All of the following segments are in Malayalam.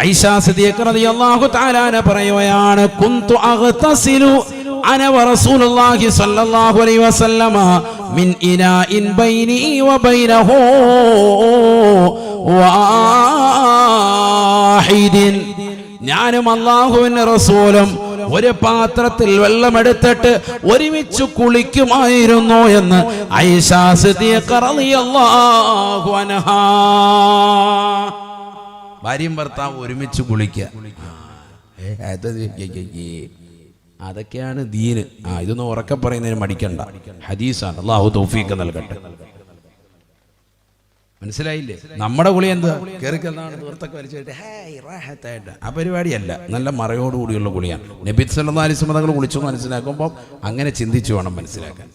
ഐഷ സിദ്ദീഖ് റളിയല്ലാഹു തആല പറയുകയാണ് കുന്തു അന അലൈഹി വസല്ലമ മിൻ വബൈനഹു ഞാനും അള്ളാഹുവിന്റെ റസൂലും ഒരു പാത്രത്തിൽ വെള്ളമെടുത്തിട്ട് ഒരുമിച്ച് കുളിക്കുമായിരുന്നു എന്ന് ഐഷ സിദ്ദീഖ് റളിയല്ലാഹു അൻഹാ ഭാര്യയും ഭർത്താവ് ഒരുമിച്ച് കുളിക്കുക. അതൊക്കെയാണ് ദീന്. ആ ഇതൊന്നും ഉറക്കെ പറയുന്നതിന് മടിക്കണ്ട. ഹദീസാണ്. അള്ളാഹു തൗഫീഖ് നൽകട്ടെ. മനസ്സിലായില്ലേ? നമ്മുടെ കുളി എന്താ? കയറിക്കെന്നാണ് തീർത്തൊക്കെ വലിച്ചിട്ട് ആ പരിപാടിയല്ല. നല്ല മറയോടുകൂടിയുള്ള കുളിയാണ്. നബിത് സല്ലാ അലിസ്മ കുളിച്ചു മനസ്സിലാക്കുമ്പോൾ അങ്ങനെ ചിന്തിച്ചു വേണം മനസ്സിലാക്കാൻ.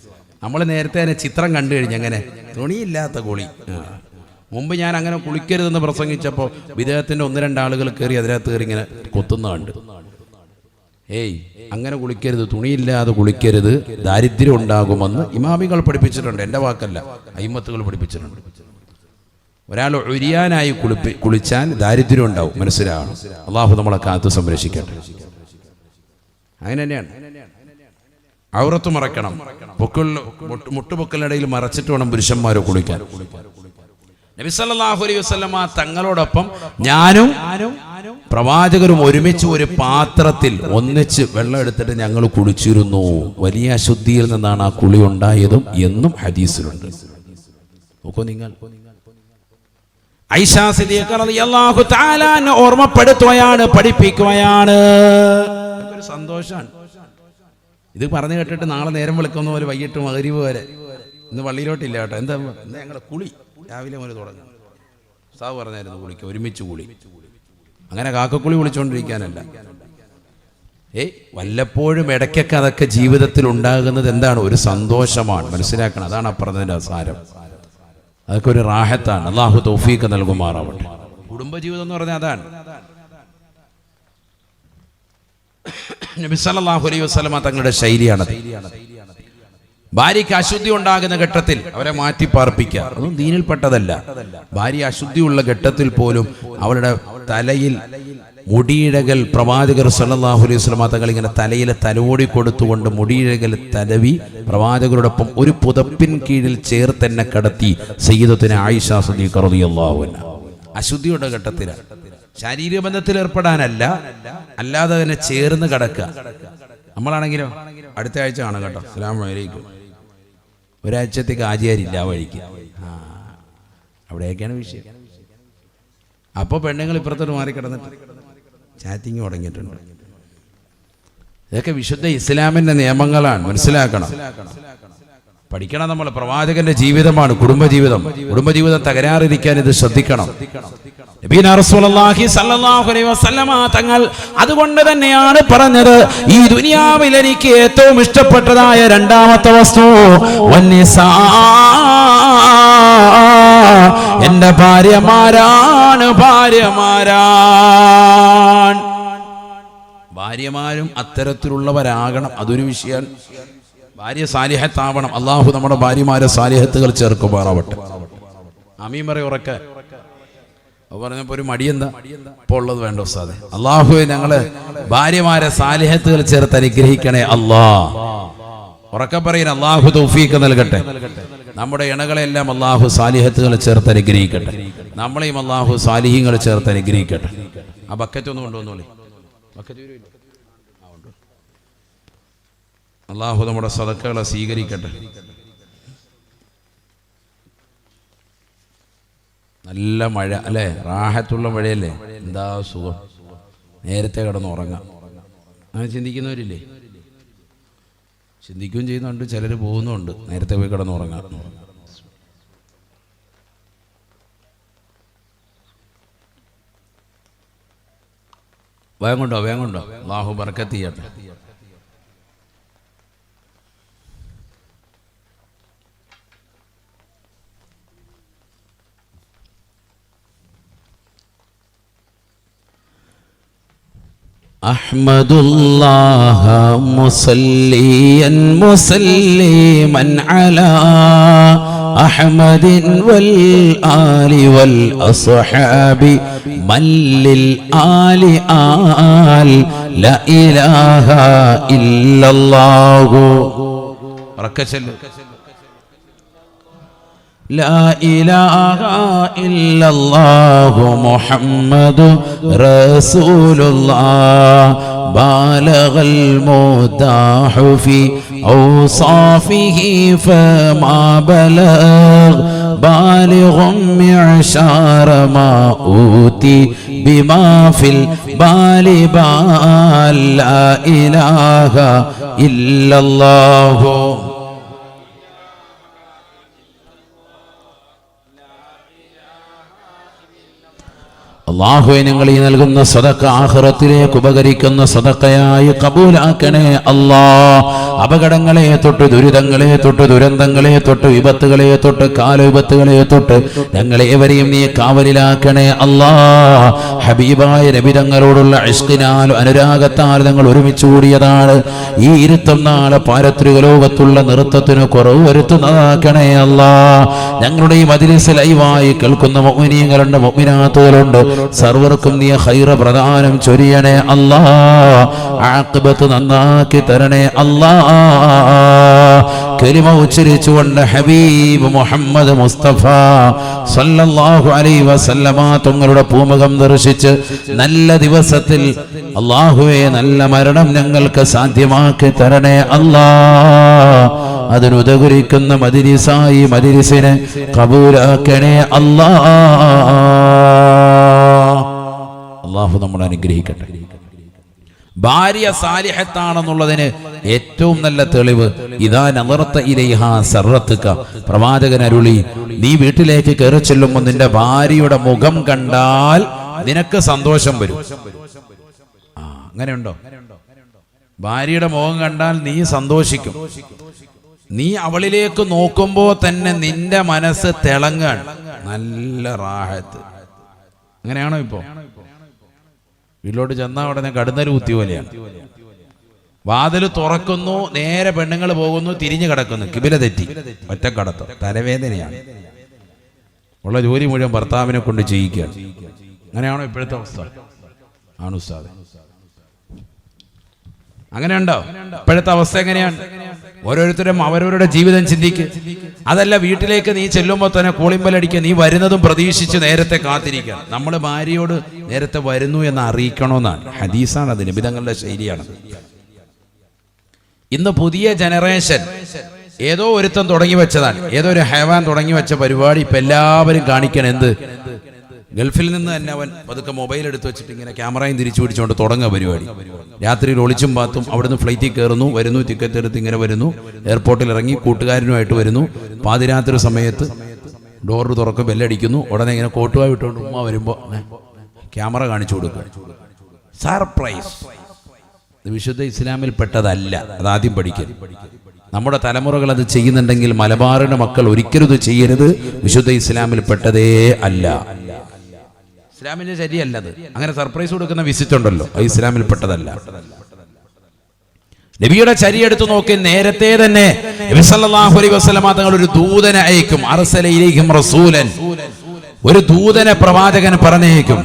നമ്മൾ നേരത്തെ തന്നെ ചിത്രം കണ്ടു കഴിഞ്ഞ് അങ്ങനെ തുണിയില്ലാത്ത കുളി. മുമ്പ് ഞാൻ അങ്ങനെ കുളിക്കരുതെന്ന് പ്രസംഗിച്ചപ്പോൾ വിദേഹത്തിന്റെ ഒന്ന് രണ്ടാളുകൾ കയറി അതിനകത്ത് കയറി ഇങ്ങനെ കൊത്തുന്ന കണ്ട്. ഏയ് അങ്ങനെ കുളിക്കരുത്. തുണിയില്ലാതെ കുളിക്കരുത്. ദാരിദ്ര്യം ഉണ്ടാകുമെന്ന് ഇമാമികൾ പഠിപ്പിച്ചിട്ടുണ്ട്. എന്റെ വാക്കല്ല അയിമത്തുകൾ പഠിപ്പിച്ചിട്ടുണ്ട്. ഒരാൾ ഒരിയാനായി കുളിപ്പി കുളിച്ചാൽ ദാരിദ്ര്യം ഉണ്ടാവും. മനസ്സിലാവണം. അള്ളാഹു നമ്മളെ കാത്തു സംരക്ഷിക്കട്ടെ. അങ്ങനെ തന്നെയാണ്. ഔറത്ത് മറക്കണം. പൊക്കളിൽ മുട്ട് മുട്ടുപൊക്കലിടയിൽ മറച്ചിട്ട് വേണം പുരുഷന്മാരെ കുളിക്കാൻ. നബി സല്ലല്ലാഹു അലൈഹി വസല്ലമ തങ്ങളോടൊപ്പം ഞാനും പ്രവാചകരും ഒരുമിച്ച് ഒരു പാത്രത്തിൽ ഒന്നിച്ച് വെള്ളം എടുത്തിട്ട് ഞങ്ങൾ കുളിച്ചിരുന്നു. വലിയ അശുദ്ധിയിൽ നിന്നാണ് ആ കുളി ഉണ്ടായതും എന്നും ഹദീസിലുണ്ട്. നിങ്ങൾ. ഓർമ്മപ്പെടുത്തുകയാണ് പഠിപ്പിക്കുകയാണ്. ഒരു സന്തോഷാണ്. ഇത് പറഞ്ഞു കേട്ടിട്ട് നാളെ നേരം വിളിക്കുന്ന പോലെ വൈകിട്ട് മകരിവ് വരെ. ഇന്ന് പള്ളിയിലോട്ടില്ല കേട്ടോ. എന്താ ഞങ്ങളുടെ കുളി? രാവിലെ മുതൽ തുടങ്ങി. സാവ് പറഞ്ഞായിരുന്നു കുളിക്ക് ഒരുമിച്ച് കുളി അങ്ങനെ കാക്കക്കുളി വിളിച്ചുകൊണ്ടിരിക്കാനല്ല ഏയ് വല്ലപ്പോഴും ഇടയ്ക്കൊക്കെ അതൊക്കെ ജീവിതത്തിൽ ഉണ്ടാകുന്നത് എന്താണ്? ഒരു സന്തോഷമാണ്. മനസ്സിലാക്കണം അതാണ് അപ്പുറത്തിന്റെ സാരം അതൊക്കെ ഒരു റാഹത്താണ്. അള്ളാഹു തൗഫീഖ് നൽകുമാറാവട്ടെ. കുടുംബജീവിതം എന്ന് പറഞ്ഞാൽ അതാണ്. നബി സല്ലല്ലാഹു അലൈഹി വസല്ലമ തങ്ങളുടെ ശൈലിയാണത്. ഭാര്യയ്ക്ക് അശുദ്ധി ഉണ്ടാകുന്ന ഘട്ടത്തിൽ അവരെ മാറ്റി പാർപ്പിക്കുക അതൊന്നും ദീനിൽപ്പെട്ടതല്ല. ഭാര്യ അശുദ്ധിയുള്ള ഘട്ടത്തിൽ പോലും അവളുടെ തലയിൽ മുടിയിഴകൽ പ്രവാചകർ സല്ലാഹു അലൈഹി സ്വലാ തങ്ങൾ ഇങ്ങനെ തലയിലെ തലോടി കൊടുത്തുകൊണ്ട് മുടിയിഴകൽ തലവി പ്രവാചകരോടൊപ്പം ഒരു പുതപ്പിൻ കീഴിൽ ചേർത്തെന്നെ കടത്തി സയ്യിദത്തിന് ആയിഷ അൻഹ. അശുദ്ധിയുടെ ഘട്ടത്തിലാണ്. ശാരീരിക ബന്ധത്തിൽ ഏർപ്പെടാനല്ല അല്ലാതെ തന്നെ ചേർന്ന് കിടക്കുക. നമ്മളാണെങ്കിലും? അടുത്ത ആഴ്ച കാണാം കേട്ടോ. അസ്സാം അലൈക്കും. ഒരാഴ്ചത്തേക്ക് ആചാരില്ല ആ വഴിക്ക്. ആ അവിടെയൊക്കെയാണ് വിഷയം. അപ്പോൾ പെണ്ണുങ്ങൾ ഇപ്പുറത്തോട്ട് മാറി കിടന്നിട്ട് ചാറ്റിങ് തുടങ്ങിയിട്ടുണ്ട്. ഇതൊക്കെ വിശുദ്ധ ഇസ്ലാമിന്റെ നിയമങ്ങളാണ്. മനസ്സിലാക്കണം. പഠിക്കണം നമ്മൾ പ്രവാചകന്റെ ജീവിതമാണ് കുടുംബജീവിതം. കുടുംബജീവിതം തകരാറിരിക്കാൻ ഇത് ശ്രദ്ധിക്കണം. തങ്ങൾ അതുകൊണ്ട് തന്നെയാണ് പറഞ്ഞത് ഈ ദുനിയാവിൽ എനിക്ക് ഏറ്റവും ഇഷ്ടപ്പെട്ടതായ രണ്ടാമത്തെ വസ്തു എന്റെ ഭാര്യമാരാണ് ഭാര്യമാരാൻ ഭാര്യമാരും അത്തരത്തിലുള്ളവരാകണം അതൊരു വിഷയം. ഭാര്യ സാലിഹത്താവണം. അള്ളാഹു നമ്മുടെ ഭാര്യമാരെ സാലിഹത്തുകൾ ചേർക്കുമാറാവട്ടെ അമീൻ പറയും ഉറക്കെ. അപ്പോൾ പറഞ്ഞപ്പോ ഒരു മടിയെന്താ? ഇപ്പൊ ഉള്ളത് വേണ്ട ഉസ്താദെ. അള്ളാഹു ഞങ്ങൾ ഭാര്യമാരെ സാലിഹത്തുകൾ ചേർത്ത് അനുഗ്രഹിക്കണേ അല്ലാ ഉറക്കെ പറയുന്ന അള്ളാഹു തൗഫീക്ക് നൽകട്ടെ. നമ്മുടെ ഇണകളെല്ലാം അള്ളാഹു സാലിഹത്തുകൾ ചേർത്ത് അനുഗ്രഹിക്കട്ടെ. നമ്മളെയും അള്ളാഹു സാലിഹ്യങ്ങൾ ചേർത്ത് അനുഗ്രഹിക്കട്ടെ. ആ ബക്കറ്റ് ഒന്ന് കൊണ്ടുവന്നോളി. ബക്കറ്റ്. അള്ളാഹു നമ്മുടെ സദക്കകളെ സ്വീകരിക്കട്ടെ. നല്ല മഴ അല്ലേ? റാഹത്തുള്ള മഴയല്ലേ? എന്താ സുഖം? നേരത്തെ കിടന്ന് ഉറങ്ങാം. അങ്ങനെ ചിന്തിക്കുന്നവരില്ലേ? ചിന്തിക്കുകയും ചെയ്യുന്നുണ്ട് ചിലർ പോകുന്നുണ്ട്. നേരത്തെ പോയി കിടന്ന് ഉറങ്ങാം. വേഗം കൊണ്ടോ വേഗം കൊണ്ടോ? ബാഹു ബർക്കത്ത് ചെയ്യട്ടെ. أحمد الله مصليا مسلما على أحمد والآل والأصحاب من للآل آل لا إله إلا الله. ركز. لا إله إلا الله محمد رسول الله بالغ المداح في أوصافه فما بلغ. بالغ معشار ما أوتي بما في البال. بال لا إله إلا الله. അള്ളാഹുവെ ഞങ്ങൾ ഈ നൽകുന്ന സദക്ക ആഹ്റത്തിലേക്ക് ഉപകരിക്കുന്ന സദക്കയായി കബൂലാക്കണേ അല്ലാ. അപകടങ്ങളെ തൊട്ട് ദുരിതങ്ങളെ തൊട്ട് ദുരന്തങ്ങളെ തൊട്ട് വിപത്തുകളെ തൊട്ട് കാലവിപത്തുകളെ തൊട്ട് ഞങ്ങളേവരെയും നീ കാവലിലാക്കണേ അല്ലാ. ഹബീബായ രബിതങ്ങളോടുള്ള ഇഷ്കിനാൽ അനുരാഗത്താൽ ഞങ്ങൾ ഒരുമിച്ച് കൂടിയതാണ്. ഈ ഇരുത്തം നാളെ പാരത്രിക ലോകത്തുള്ള നൃത്തത്തിന് കുറവ് വരുത്തുന്നതാക്കണേ അല്ലാ. ഞങ്ങളുടെ ഈ മതിലിസ് ലൈവായി കേൾക്കുന്ന മൊമിനിയങ്ങളുണ്ട് മൊമിനാത്തുകളുണ്ട് സർവർക്കും നീ ഹൈറ പ്രദാനം ചൊരിയണേ അല്ലാ. ആക്കിബത്ത് നന്നാക്കി തരണേ അല്ലാ. കലിമ ഉച്ചരിച്ചുകൊണ്ട് ഹബീബ് മുഹമ്മദ് മുസ്തഫ സല്ലല്ലാഹു അലൈഹി വസല്ലമ തങ്ങളുടെ പൂമുഖം ദർശിച്ച് നല്ല ദിവസത്തിൽ അള്ളാഹുവെ നല്ല മരണം ഞങ്ങൾക്ക് സാധ്യമാക്കി തരണേ അല്ലാ. അതിനുതകുരിക്കുന്ന മദിരിസായി മദിരിസിനെ കബൂലാക്കണേ അല്ലാ. അള്ളാഹു നമ്മൾ അനുഗ്രഹിക്കട്ടെ. ഭാര്യ സാലിഹത്താണെന്നുള്ളതിന് ഏറ്റവും നല്ല തെളിവ് ഇതാ നദർത്ത ഇലൈഹ സർറത്തുക. പ്രവാചകൻ അരുളി നീ വീട്ടിലേക്ക് കയറി ചെല്ലുമ്പോൾ നിന്റെ ഭാര്യയുടെ മുഖം കണ്ടാൽ നിനക്ക് സന്തോഷം വരും. ആ അങ്ങനെയുണ്ടോ? ഭാര്യയുടെ മുഖം കണ്ടാൽ നീ സന്തോഷിക്കും. നീ അവളിലേക്ക് നോക്കുമ്പോ തന്നെ നിന്റെ മനസ്സ് തിളങ്ങാൻ നല്ല റാഹത്ത്. അങ്ങനെയാണോ ഇപ്പോ? വീട്ടിലോട്ട് ചെന്നാൽ ഉടനെ കടുന്നൊരു കുത്തി പോലെയാണ്. വാതിൽ തുറക്കുന്നു നേരെ പെണ്ണുങ്ങൾ പോകുന്നു തിരിഞ്ഞു കിടക്കുന്നു. കിബില തെറ്റി. ഒറ്റക്കടത്തം തലവേദനയാണ്. ഉള്ള ജോലി മുഴുവൻ ഭർത്താവിനെ കൊണ്ട് ചെയ്യിക്കുകയാണ്. അങ്ങനെയാണോ ഇപ്പോഴത്തെ അവസ്ഥ? ആണ് ഉസ്താദ്. അങ്ങനെയുണ്ടോ? ഇപ്പോഴത്തെ അവസ്ഥ എങ്ങനെയാണ്? ഓരോരുത്തരും അവരവരുടെ ജീവിതം ചിന്തിക്ക്. അതല്ല വീട്ടിലേക്ക് നീ ചെല്ലുമ്പോൾ തന്നെ കൂളിമ്പലടിക്കുക നീ വരുന്നതും പ്രതീക്ഷിച്ച് നേരത്തെ കാത്തിരിക്കുക. നമ്മൾ ഭാര്യയോട് നേരത്തെ വരുന്നു എന്ന് അറിയിക്കണമെന്നാണ് ഹദീസാണ് അത് നിബിതങ്ങളുടെ ശൈലിയാണ്. ഇന്ന് പുതിയ ജനറേഷൻ ഏതോ ഒരുത്തം തുടങ്ങി വെച്ചതാണ്. ഏതോ ഒരു ഹൈവാൻ തുടങ്ങി വെച്ച പരിപാടി ഇപ്പൊ എല്ലാവരും കാണിക്കണം എന്ത്? ഗൾഫിൽ നിന്ന് തന്നെ അവൻ പതുക്കെ മൊബൈൽ എടുത്ത് വെച്ചിട്ട് ഇങ്ങനെ ക്യാമറയും തിരിച്ചു പിടിച്ചുകൊണ്ട് തുടങ്ങുക പരിപാടി. രാത്രിയിൽ ഒളിച്ചും പാത്തും അവിടുന്ന് ഫ്ലൈറ്റിൽ കയറുന്നു വരുന്നു ടിക്കറ്റ് എടുത്ത് ഇങ്ങനെ വരുന്നു എയർപോർട്ടിൽ ഇറങ്ങി കൂട്ടുകാരനുമായിട്ട് വരുന്നു. പാതിരാത്രി സമയത്ത് ഡോർ തുറക്ക് ബെല്ലടിക്കുന്നു. ഉടനെ ഇങ്ങനെ കോട്ടുവായി വിട്ടുകൊണ്ട് ഉമ്മ വരുമ്പോൾ ക്യാമറ കാണിച്ചു കൊടുക്കുക സർപ്രൈസ് വിശുദ്ധ ഇസ്ലാമിൽ പെട്ടതല്ല. അത് ആദ്യം നമ്മുടെ തലമുറകൾ അത് ചെയ്യുന്നുണ്ടെങ്കിൽ മലബാറിന്റെ മക്കൾ ഒരിക്കലും ഇത് ചെയ്യരുത്. വിശുദ്ധ ഇസ്ലാമിൽ പെട്ടതേ അല്ല. ഇസ്ലാമിന്റെ ശരിയല്ല അത് അങ്ങനെ സർപ്രൈസ് കൊടുക്കുന്ന വിസിറ്റ് ഉണ്ടല്ലോ. അത് ഇസ്ലാമിൽ പെട്ടതല്ല നബിയുടെ ചരി എടുത്തു നോക്കി. നേരത്തെ തന്നെ നബി സല്ലല്ലാഹു അലൈഹി വസല്ലമ തങ്ങൾ ഒരു ദൂതനെ അയക്കും. അർസലയിലേക്കും റസൂലൻ. ഒരു ദൂതനെ പ്രവാചകൻ പറഞ്ഞേക്കും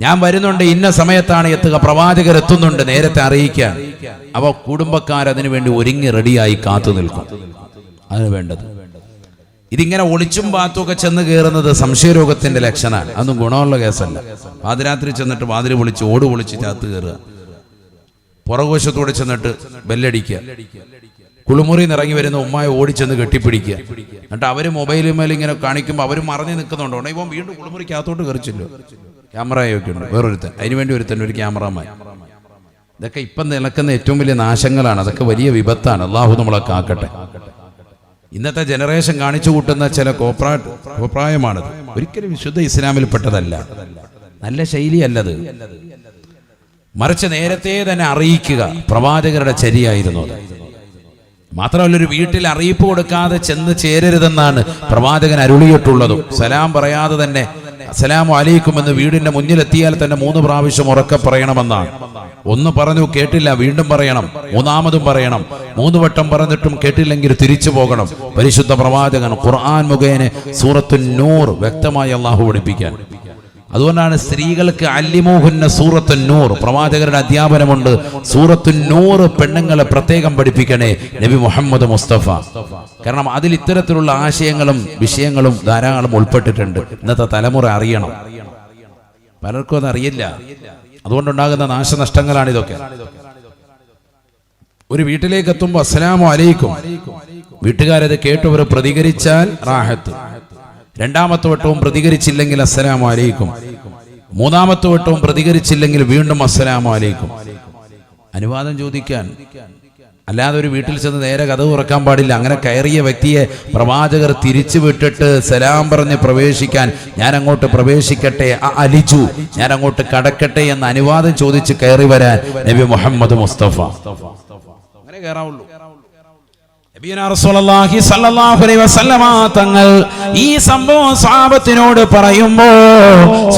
ഞാൻ വരുന്നുണ്ട്. ഇന്ന സമയത്താണ് എത്തുക. പ്രവാചകർ എത്തുന്നുണ്ട്. നേരത്തെ അറിയിക്കാൻ. അവ കുടുംബക്കാർ അതിനു വേണ്ടി ഒരുങ്ങി റെഡിയായി കാത്തു നിൽക്കും. അതിന് വേണ്ടത് ഇതിങ്ങനെ ഒളിച്ചും പാത്തും ചെന്ന് കയറുന്നത് സംശയരോഗത്തിന്റെ ലക്ഷണമാണ്. അതൊന്നും ഗുണമുള്ള കേസല്ല. പാതിരാത്രി ചെന്നിട്ട് വാതിൽ പൊളിച്ച് ഓട് പൊളിച്ച് ചാത്ത് കയറുക പുറകോശത്തോടെ ചെന്നിട്ട് ബെല്ലടിക്കുക. കുളിമുറി നിറങ്ങി വരുന്ന ഉമ്മായ ഓടിച്ചെന്ന് കെട്ടിപ്പിടിക്കുക. എന്നിട്ട് അവർ മൊബൈലിൽ മേലെ ഇങ്ങനെ കാണിക്കുമ്പോൾ അവർ മറഞ്ഞു നിൽക്കുന്നുണ്ടോ. ഇവൻ വീണ്ടും കുളിമുറിക്കകത്തോട്ട് കയറിച്ചല്ലോ. ക്യാമറയൊക്കെ ഉണ്ട് വേറൊരുത്തൻ. അതിനുവേണ്ടി ഒരുത്തൻ ഒരു ക്യാമറമാൻ. ഇതൊക്കെ ഇപ്പം നിലക്കുന്ന ഏറ്റവും വലിയ നാശങ്ങളാണ്. അതൊക്കെ വലിയ വിപത്താണ്. അള്ളാഹു നമ്മളെ കാക്കട്ടെ. ഇന്നത്തെ ജനറേഷൻ കാണിച്ചു കൂട്ടുന്ന ചില കോപ്രാ കോപ്രായമാണത്. ഒരിക്കലും വിശുദ്ധ ഇസ്ലാമിൽ പെട്ടതല്ല നല്ല ശൈലിയല്ലത്. മറിച്ച് നേരത്തെ തന്നെ അറിയിക്കുക പ്രവാചകരുടെ ചരിയായിരുന്നു അത്. മാത്രമല്ല ഒരു വീട്ടിൽ അറിയിപ്പ് കൊടുക്കാതെ ചെന്ന് ചേരരുതെന്നാണ് പ്രവാചകൻ അരുളിയിട്ടുള്ളതും. സലാം പറയാതെ തന്നെ അസ്സലാമു അലൈക്കും എന്ന് വീടിന്റെ മുന്നിലെത്തിയാൽ തന്നെ മൂന്ന് പ്രാവശ്യം ഉറക്കെ പറയണമെന്നാണ്. ഒന്ന് പറഞ്ഞു കേട്ടില്ല വീണ്ടും പറയണം. മൂന്നാമതും പറയണം. മൂന്ന് വട്ടം പറഞ്ഞിട്ടും കേട്ടില്ലെങ്കിൽ തിരിച്ചു പോകണം. പരിശുദ്ധ പ്രവാചകൻ ഖുർആൻ മുഖേന സൂറത്തു നൂർ വ്യക്തമായി അള്ളാഹു പഠിപ്പിക്കാൻ. അതുകൊണ്ടാണ് സ്ത്രീകൾക്ക് അല്ലിമോഹുന്ന സൂറത്തു നൂർ പ്രവാചകരുടെ അധ്യാപനമുണ്ട്. സൂറത്തു നൂറ് പെണ്ണുങ്ങളെ പ്രത്യേകം പഠിപ്പിക്കണേ നബി മുഹമ്മദ് മുസ്തഫ. കാരണം അതിൽ ഇത്തരത്തിലുള്ള ആശയങ്ങളും വിഷയങ്ങളും ധാരാളം ഉൾപ്പെട്ടിട്ടുണ്ട്. ഇന്നത്തെ തലമുറ അറിയണം. പലർക്കും അതറിയില്ല അതുകൊണ്ടുണ്ടാകുന്ന നാശനഷ്ടങ്ങളാണ് ഇതൊക്കെ ഒരു വീട്ടിലേക്ക് എത്തുമ്പോൾ അസ്സലാമു അലൈക്കും. വീട്ടുകാരത് കേട്ടവർ പ്രതികരിച്ചാൽ റാഹത്ത്. രണ്ടാമത്തെ വട്ടവും പ്രതികരിച്ചില്ലെങ്കിൽ അസ്സലാം അലൈക്കും. മൂന്നാമത്തെ വട്ടവും പ്രതികരിച്ചില്ലെങ്കിൽ വീണ്ടും അസ്സലാം അലൈക്കും. അനുവാദം ചോദിക്കാൻ. അല്ലാതെ ഒരു വീട്ടിൽ ചെന്ന് നേരെ കഥ തുറക്കാൻ പാടില്ല. അങ്ങനെ കയറിയ വ്യക്തിയെ പ്രവാചകർ തിരിച്ചു വിട്ടിട്ട് സലാം പറഞ്ഞ് പ്രവേശിക്കാൻ ഞാൻ അങ്ങോട്ട് പ്രവേശിക്കട്ടെ അലിച്ചു ഞാൻ അങ്ങോട്ട് കടക്കട്ടെ എന്ന് അനുവാദം ചോദിച്ച് കയറി വരാൻ നബി മുഹമ്മദ് മുസ്തഫ. അങ്ങനെ കയറാവുള്ളൂ നബിയുനാ റസൂലുള്ളാഹി സ്വല്ലല്ലാഹു അലൈഹി വസല്ലമ തങ്ങൾ ഈ സംഭവം സ്വഹാബത്തിനോട് പറയുമ്പോ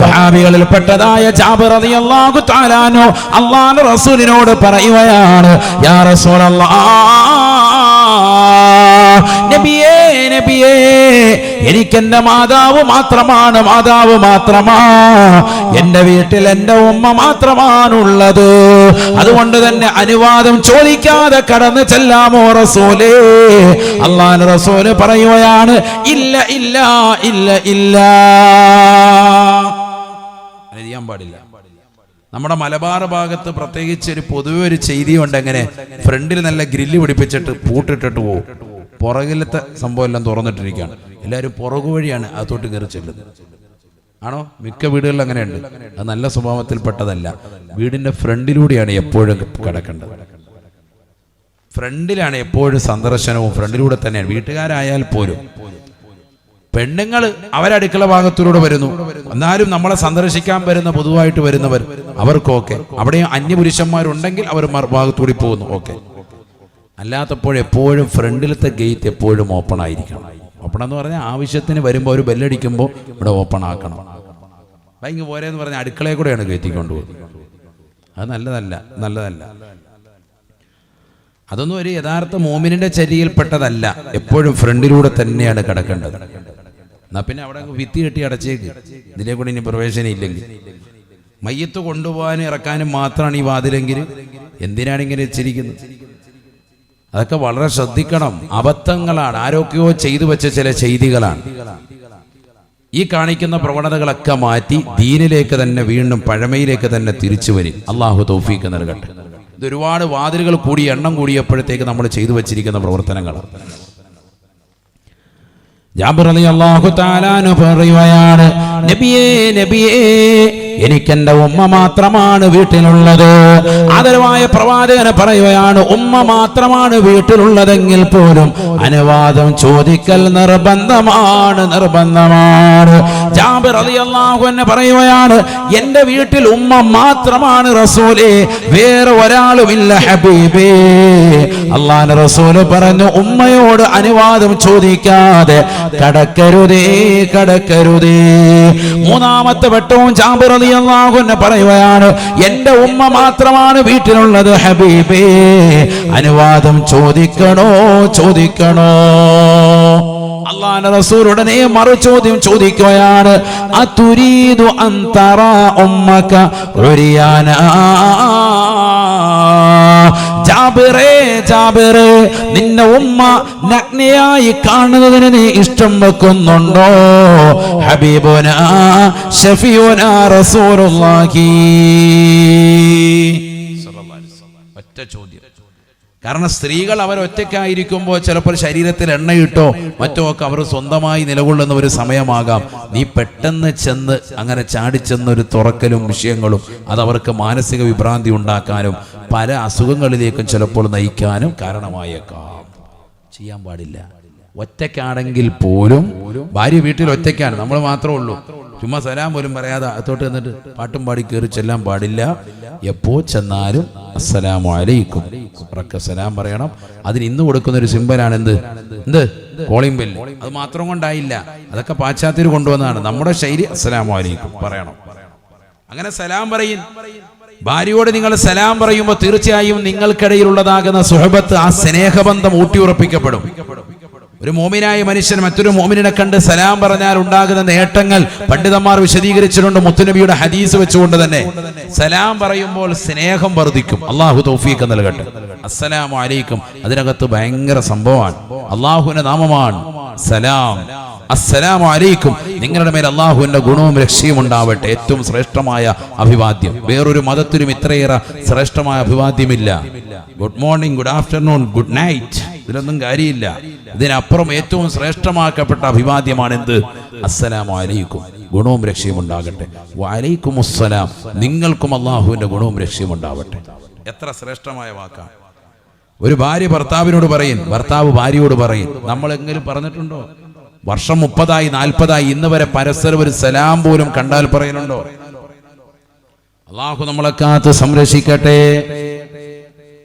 സഹാബികളിൽ പെട്ടതായ ജാബിർ റളിയല്ലാഹു താലാനോ അള്ളാഹ് റസൂലിനോട് പറയുകയാണ് യാ റസൂലല്ലാഹ് നബിയേ നബിയേ എനിക്ക് എന്റെ മാതാവ് മാത്രമാണ് മാതാവ് മാത്രമാ. എന്റെ വീട്ടിൽ എന്റെ ഉമ്മ മാത്രമാണുള്ളത്. അതുകൊണ്ട് തന്നെ അനുവാദം ചോദിക്കാതെ കടന്നു ചെല്ലാമോ റസൂലേ? അള്ളാൻ റസൂൽ പറയുകയാണ് ഇല്ല ഇല്ല ഇല്ല ഇല്ല. പാടില്ല. നമ്മുടെ മലബാർ ഭാഗത്ത് പ്രത്യേകിച്ച് ഒരു പൊതുവെ ഒരു ചെയ്തിയുണ്ട് എങ്ങനെ? ഫ്രണ്ടിൽ നല്ല ഗ്രില്ല് പിടിപ്പിച്ചിട്ട് പൂട്ടിട്ടിട്ട് പോകും പുറകിലത്തെ സംഭവം എല്ലാം തുറന്നിട്ടിരിക്കുകയാണ്. എല്ലാവരും പുറകു വഴിയാണ് അകത്തോട്ട് കയറി ചെല്ലുന്നത്. ആണോ? മിക്ക വീടുകളിൽ അങ്ങനെയുണ്ട്. അത് നല്ല സ്വഭാവത്തിൽപ്പെട്ടതല്ല. വീടിന്റെ ഫ്രണ്ടിലൂടെയാണ് എപ്പോഴും കിടക്കേണ്ടത്. ഫ്രണ്ടിലാണ് എപ്പോഴും സന്ദർശനവും ഫ്രണ്ടിലൂടെ തന്നെയാണ്. വീട്ടുകാരായാൽ പോലും പെണ്ണുങ്ങൾ അവരടുക്കള ഭാഗത്തിലൂടെ വരുന്നു. എന്നാലും നമ്മളെ സന്ദർശിക്കാൻ വരുന്ന പൊതുവായിട്ട് വരുന്നവർ അവർക്കൊക്കെ. അവിടെ അന്യപുരുഷന്മാരുണ്ടെങ്കിൽ അവർ മറു ഭാഗത്തൂടി പോകുന്നു. ഓക്കെ. അല്ലാത്തപ്പോൾ എപ്പോഴും ഫ്രണ്ടിലത്തെ ഗേറ്റ് എപ്പോഴും ഓപ്പൺ ആയിരിക്കണം. ഓപ്പൺ എന്ന് പറഞ്ഞാൽ ആവശ്യത്തിന് വരുമ്പോൾ ഒരു ബെല്ലടിക്കുമ്പോൾ ഇവിടെ ഓപ്പൺ ആക്കണം. ഭയങ്കര പോരെന്ന് പറഞ്ഞാൽ അടുക്കളയെ കൂടെയാണ് കയറ്റിക്കൊണ്ട് പോകുന്നത് അത് നല്ലതല്ല നല്ലതല്ല. അതൊന്നും ഒരു യഥാർത്ഥ മോമിനിന്റെ ചരിയിൽപ്പെട്ടതല്ല. എപ്പോഴും ഫ്രണ്ടിലൂടെ തന്നെയാണ് കിടക്കേണ്ടത്. എന്നാ പിന്നെ അവിടെ വിത്തി കെട്ടി അടച്ചേക്ക്. ഇതിലേ കൂടെ ഇനി പ്രവേശനം ഇല്ലെങ്കിൽ മയ്യത്ത് കൊണ്ടുപോകാനും ഇറക്കാനും മാത്രമാണ് ഈ വാതിലെങ്കിൽ എന്തിനാണ് ഇങ്ങനെ വെച്ചിരിക്കുന്നത്? അതൊക്കെ വളരെ ശ്രദ്ധിക്കണം. അബദ്ധങ്ങളാണ്. ആരൊക്കെയോ ചെയ്തു വെച്ച ചില ചെയ്തികളാണ്. ഈ കാണിക്കുന്ന പ്രവണതകളൊക്കെ മാറ്റി ദീനിലേക്ക് തന്നെ വീണ്ടും പഴമയിലേക്ക് തന്നെ തിരിച്ചു വരും. അള്ളാഹു തൗഫീക്ക് നൽകട്ടെ. ഇത് ഒരുപാട് വാതിലുകൾ കൂടി എണ്ണം കൂടിയപ്പോഴത്തേക്ക് നമ്മൾ ചെയ്തു വച്ചിരിക്കുന്ന പ്രവർത്തനങ്ങളാണ്. ജാബിർ അലി അള്ളാഹു താലാനു പറയുകയാണ് നബിയേ നബിയേ എനിക്കെന്റെ ഉമ്മ മാത്രമാണ് വീട്ടിലുള്ളത്. ആദരവായ പ്രവാചകന് പറയുകയാണ് ഉമ്മ മാത്രമാണ് വീട്ടിലുള്ളതെങ്കിൽ പോലും അനുവാദം ചോദിക്കൽ നിർബന്ധമാണ് നിർബന്ധമാണ്. ജാബിർ അലി അള്ളാഹു എന്നെ പറയുകയാണ് എന്റെ വീട്ടിൽ ഉമ്മ മാത്രമാണ് റസൂലേ വേറെ ഒരാളുമില്ല ഹബീബേ. അള്ളാൻ റസൂൽ പറഞ്ഞു ഉമ്മയോട് അനുവാദം ചോദിക്കാതെ കടക്കരുതേ കടക്കരുതേ. മൂന്നാമത്തെ വട്ടവും ജാബിർ അലി എന്നെ പറയുകയാണ് എന്റെ ഉമ്മ മാത്രമാണ് വീട്ടിലുള്ളത് ഹബീബേ. അനുവാദം ചോദിക്കണോ? ചോദിക്കണോ? അള്ളാന്റെ റസൂൽ ഉടനെ മറു ചോദ്യം ചോദിക്കുകയാണ് അതുരീദു അന്തറ ഉമ്മക ഉരിയാന? ജാബിറേ ജാബിറേ നിന്നെ ഉമ്മ നഗ്നയായി കാണുന്നതിന് നീ ഇഷ്ടം വെക്കുന്നുണ്ടോ? ഹബീബുന ഷഫിയുന റസൂലുള്ളാഹി. ഒറ്റ ചോദ്യം. കാരണം സ്ത്രീകൾ അവർ ഒറ്റയ്ക്കായിരിക്കുമ്പോൾ ചിലപ്പോൾ ശരീരത്തിൽ എണ്ണയിട്ടോ മറ്റോ ഒക്കെ അവർ സ്വന്തമായി നിലകൊള്ളുന്ന ഒരു സമയമാകാം. നീ പെട്ടെന്ന് ചെന്ന് അങ്ങനെ ചാടിച്ചെന്നൊരു തുറക്കലും വിഷയങ്ങളും അത് അവർക്ക് മാനസിക വിഭ്രാന്തി ഉണ്ടാക്കാനും പല അസുഖങ്ങളിലേക്കും ചിലപ്പോൾ നയിക്കാനും കാരണമായേക്കാം. ചെയ്യാൻ പാടില്ല. ഒറ്റയ്ക്കാണെങ്കിൽ പോലും ഭാര്യ വീട്ടിൽ ഒറ്റയ്ക്കാണ്. നമ്മൾ മാത്രമേ ഉള്ളൂ. ചുമ്മാ സലാം പോലും പറയാതെ അത്തോട്ട് എന്നിട്ട് പാട്ടും പാടി കയറി ചെല്ലാൻ പാടില്ല. എപ്പോ ചെന്നാലും അസ്സലാമു അലൈക്കും. ഉറക്കെ സലാം പറയണം. അതിന് ഇന്ന് കൊടുക്കുന്ന ഒരു സിമ്പലാണ് എന്ത്? എന്ത്? കോളിംഗ് ബെല്ല് അത് മാത്രം കൊണ്ടായില്ല. അതൊക്കെ പാശ്ചാത്യർ കൊണ്ടുവന്നതാണ്. നമ്മുടെ ശൈലി അസ്സലാമു അലൈക്കും പറയണം. അങ്ങനെ സലാം പറയും. ഭാര്യയോട് നിങ്ങൾ സലാം പറയുമ്പോൾ തീർച്ചയായും നിങ്ങൾക്കിടയിലുള്ളതാകുന്ന സുഹബത്ത് ആ സ്നേഹബന്ധം ഊട്ടിയുറപ്പിക്കപ്പെടും. ഒരു മോമിനായ മനുഷ്യൻ മറ്റൊരു മോമിനെ കണ്ട് സലാം പറഞ്ഞാൽ ഉണ്ടാകുന്ന നേട്ടങ്ങൾ പണ്ഡിതന്മാർ വിശദീകരിച്ചിട്ടുണ്ട് മുത്തുനബിയുടെ ഹദീസ് വെച്ചുകൊണ്ട് തന്നെ. സലാം പറയുമ്പോൾ സ്നേഹം വർദ്ധിക്കും. അള്ളാഹു തൗഫീഖ് നൽകട്ടെ. അസ്സലാം അലൈക്കും. അതിനകത്ത് ഭയങ്കര സംഭവമാണ്. അള്ളാഹുവിന്റെ നാമമാണ് സലാം. അസ്സലാം അലൈക്കും. നിങ്ങളുടെ മേൽ അള്ളാഹുവിന്റെ ഗുണവും രക്ഷയും ഉണ്ടാവട്ടെ. ഏറ്റവും ശ്രേഷ്ഠമായ അഭിവാദ്യം. വേറൊരു മതത്തിനും ഇത്രയേറെ ശ്രേഷ്ഠമായ അഭിവാദ്യമില്ല. Good morning good afternoon good night. ഇതിലൊന്നും കാര്യമില്ല. ഇതിനപ്പുറം ഏറ്റവും ശ്രേഷ്ഠമാക്കപ്പെട്ട അഭിവാദ്യമാണ് എന്ത് അസ്സലാം അലൈക്കും. ഗുണവും രക്ഷയും ഉണ്ടാകട്ടെ. വലൈക്കും അസ്സലാം നിങ്ങൾക്കും അള്ളാഹുവിന്റെ ഗുണവും രക്ഷയും ഉണ്ടാവട്ടെ. എത്ര ശ്രേഷ്ഠമായ വാക്കാണ് ഒരു ഭാര്യ ഭർത്താവിനോട് പറയും ഭർത്താവ് ഭാര്യയോട് പറയും നമ്മൾ എങ്ങനെ പറഞ്ഞിട്ടുണ്ടോ? വർഷം മുപ്പതായി നാൽപ്പതായി ഇന്ന് വരെ പരസ്പരം ഒരു സലാം പോലും കണ്ടാൽ പറയുന്നുണ്ടോ? അള്ളാഹു നമ്മളെ കാത്ത് സംരക്ഷിക്കട്ടെ.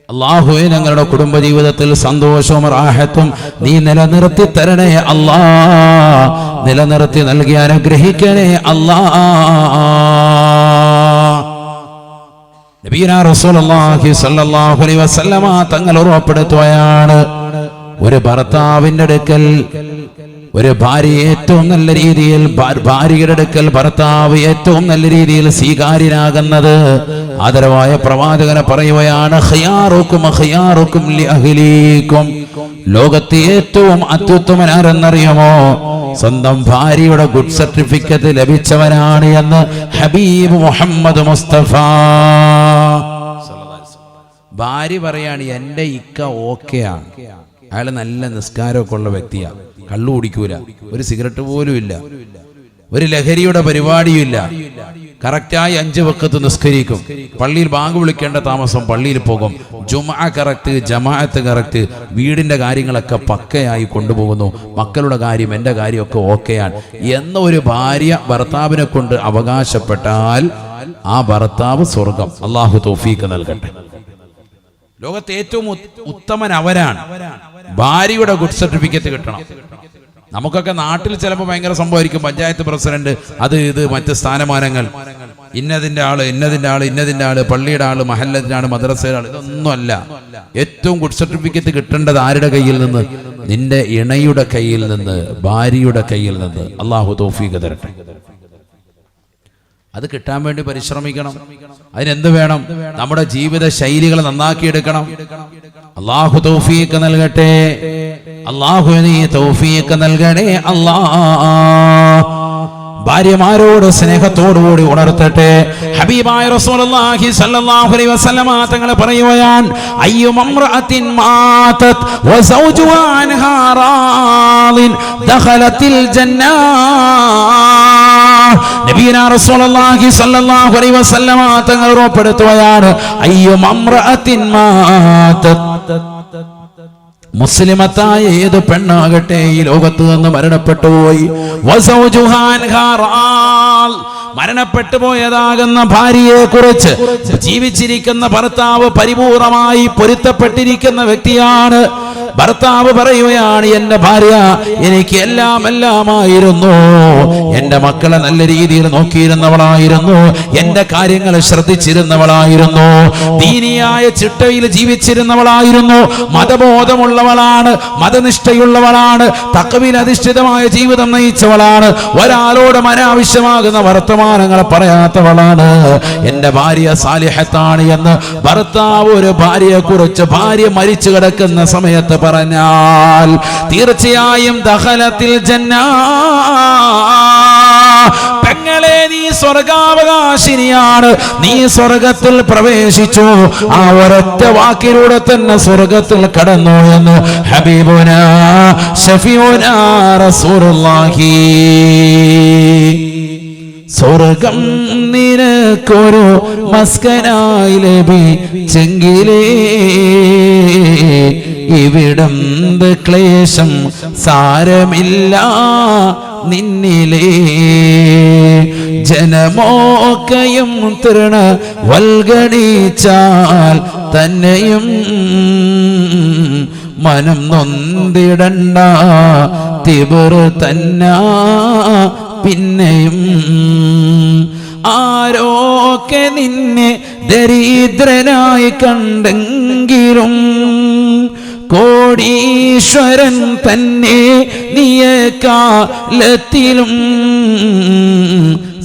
അള്ളാഹുവെ ഞങ്ങളുടെ കുടുംബജീവിതത്തിൽ സന്തോഷവും റാഹത്തും നീ നിലനിർത്തി തരണേ അല്ലാ. നിലനിർത്തി നൽകി അനുഗ്രഹിക്കണേ അല്ലാ. റസൂലുള്ളാഹി അലൈഹി വസല്ലമ തങ്ങൾ ഉറപ്പെടുത്തുകയാണ്. ഒരു ഭർത്താവിന്റെ അടുക്കൽ ഒരു ഭാര്യ ഏറ്റവും നല്ല രീതിയിൽ ഭാര്യയുടെ അടുക്കൽ ഭർത്താവ് ഏറ്റവും നല്ല രീതിയിൽ സ്വീകാര്യനാകുന്നത്. ആദരവായ പ്രവാചകനെ പറയുകയാണ് ലോകത്തെ ഏറ്റവും അത്യുത്തമൻ ആരെന്നറിയുമോ സ്വന്തം ഭാര്യയുടെ ഗുഡ് സർട്ടിഫിക്കറ്റ് ലഭിച്ചവനാണ് എന്ന് ഹബീബ് മുഹമ്മദ് മുസ്തഫ. ഭാര്യ പറയാണ് എന്റെ ഇക്ക ഓക്കെയാണ്. അയാൾ നല്ല നിസ്കാരമൊക്കെ ഉള്ള വ്യക്തിയാണ് കള്ളു കുടിക്കൂല. ഒരു സിഗരറ്റ് പോലും ഇല്ല. ഒരു ലഹരിയുടെ പരിപാടിയും ഇല്ല. കറക്റ്റായി അഞ്ച് വക്കത്ത് നിസ്കരിക്കും. പള്ളിയിൽ ബാങ്ക് വിളിക്കേണ്ട താമസം പള്ളിയിൽ പോകും. ജുമാ കറക്റ്റ് ജമാഅത്ത് കറക്റ്റ്. വീടിന്റെ കാര്യങ്ങളൊക്കെ പക്കയായി കൊണ്ടുപോകുന്നു. മക്കളുടെ കാര്യം എന്റെ കാര്യമൊക്കെ ഓക്കെയാണ്. എന്ന ഒരു ഭാര്യ ഭർത്താവിനെ കൊണ്ട് അവകാശപ്പെട്ടാൽ ആ ഭർത്താവ് സ്വർഗം. അള്ളാഹു തോഫീക്ക് നൽകട്ടെ. ലോകത്തെ ഏറ്റവും ഉത്- ഉത്തമൻ അവരാണ്. ഭാര്യയുടെ ഗുഡ് സർട്ടിഫിക്കറ്റ് കിട്ടണം. നമുക്കൊക്കെ നാട്ടിൽ ചിലപ്പോൾ ഭയങ്കര സംഭവമായിരിക്കും. പഞ്ചായത്ത് പ്രസിഡന്റ് അത് ഇത് മറ്റ് സ്ഥാനമാനങ്ങൾ. ഇന്നതിന്റെ ആൾ ഇന്നതിന്റെ ആൾ ഇന്നതിന്റെ ആൾ പള്ളിയുടെ ആൾ മഹല്ലത്തിന്റെ ആൾ മദ്രസയുടെ ആൾ ഇതൊന്നുമല്ല ഏറ്റവും ഗുഡ് സർട്ടിഫിക്കറ്റ് കിട്ടേണ്ടത് ആരുടെ കയ്യിൽ നിന്ന്? നിന്റെ ഇണയുടെ കയ്യിൽ നിന്ന് ഭാര്യയുടെ കയ്യിൽ നിന്ന്. അള്ളാഹു തോഫീക്ക് തരട്ടെ. അത് കിട്ടാൻ വേണ്ടി പരിശ്രമിക്കണം. അതിനെന്ത് വേണം? നമ്മുടെ ജീവിത ശൈലികൾ നന്നാക്കിയെടുക്കണം. അള്ളാഹു തൗഫീക്ക് നൽകട്ടെ. അള്ളാഹു നീ തൗഫീക്ക് നൽകണേ അല്ലാ ഭാര്യമാരോട് സ്നേഹത്തോടുകൂടി ഉണർത്തട്ടെ. ഹബീബായ റസൂലുള്ളാഹി സ്വല്ലല്ലാഹു അലൈഹി വസല്ലമ തങ്ങൾ പറയുവയാൻ അയ്യു മംറഅത്തിൻ മാതത് വസൗജുഹാ അൻഹാ റാളിൻ ദഖലത്തിൽ ജന്നാ. നബീന റസൂലുള്ളാഹി സ്വല്ലല്ലാഹു അലൈഹി വസല്ലമ തങ്ങൾ ഉറപ്പെടുത്തുകയാണ് അയ്യു മംറഅത്തിൻ മാതത് മുസ്ലിമത്തായ ഏത് പെണ്ണാകട്ടെ ഈ ലോകത്ത് നിന്ന് മരണപ്പെട്ടു പോയി. മരണപ്പെട്ടു പോയതാകുന്ന ഭാര്യയെ കുറിച്ച് ജീവിച്ചിരിക്കുന്ന ഭർത്താവ് പരിപൂർണമായി പൊരുത്തപ്പെട്ടിരിക്കുന്ന വ്യക്തിയാണ് ഭർത്താവ് പറയുകയാണ് എന്റെ ഭാര്യ എനിക്ക് എല്ലാം എല്ലാമായിരുന്നു. എന്റെ മക്കളെ നല്ല രീതിയിൽ നോക്കിയിരുന്നവളായിരുന്നു. എന്റെ കാര്യങ്ങൾ ശ്രദ്ധിച്ചിരുന്നവളായിരുന്നു. ദീനിയായ ചിട്ടയിൽ ജീവിച്ചിരുന്നവളായിരുന്നു. മതബോധമുള്ളവളാണ് മതനിഷ്ഠയുള്ളവളാണ് തക്കവിൽ അധിഷ്ഠിതമായ ജീവിതം നയിച്ചവളാണ് ഒരാളോടും അനാവശ്യമാകുന്ന വർത്തമാനങ്ങൾ പറയാത്തവളാണ്. എന്റെ ഭാര്യ സാലിഹത്താണ് എന്ന് ഭർത്താവ് ഒരു ഭാര്യയെ കുറിച്ച് ഭാര്യ മരിച്ചു കിടക്കുന്ന സമയത്ത് പറഞ്ഞാൽ തീർച്ചയായും ദഹലത്തിൽ ജന്നാ. പെങ്ങളെ നീ സ്വർഗാവകാശിനിയാണ്. നീ സ്വർഗത്തിൽ പ്രവേശിച്ചു. ആ ഒരൊറ്റ വാക്കിലൂടെ തന്നെ സ്വർഗത്തിൽ കടന്നു എന്ന് ഹബീബുന ഷഫിയുന റസൂലുള്ളാഹി. സ്വർഗം നിനക്കൊരു മസ്കനായി ലഭിച്ചെങ്കിലേ ഇവിടം ക്ലേശം സാരമില്ല നിന്നിലേ. ജനമോക്കയും തൃണ വൽഗണിച്ചാൽ തന്നെയും മനം നൊന്തിടണ്ട തിബർ തന്ന പിന്നെയും. ആരോക്കെ നിന്നെ ദരിദ്രനായി കണ്ടെങ്കിലും കോടീശ്വരൻ തന്നെ നിയക്കാലത്തിലും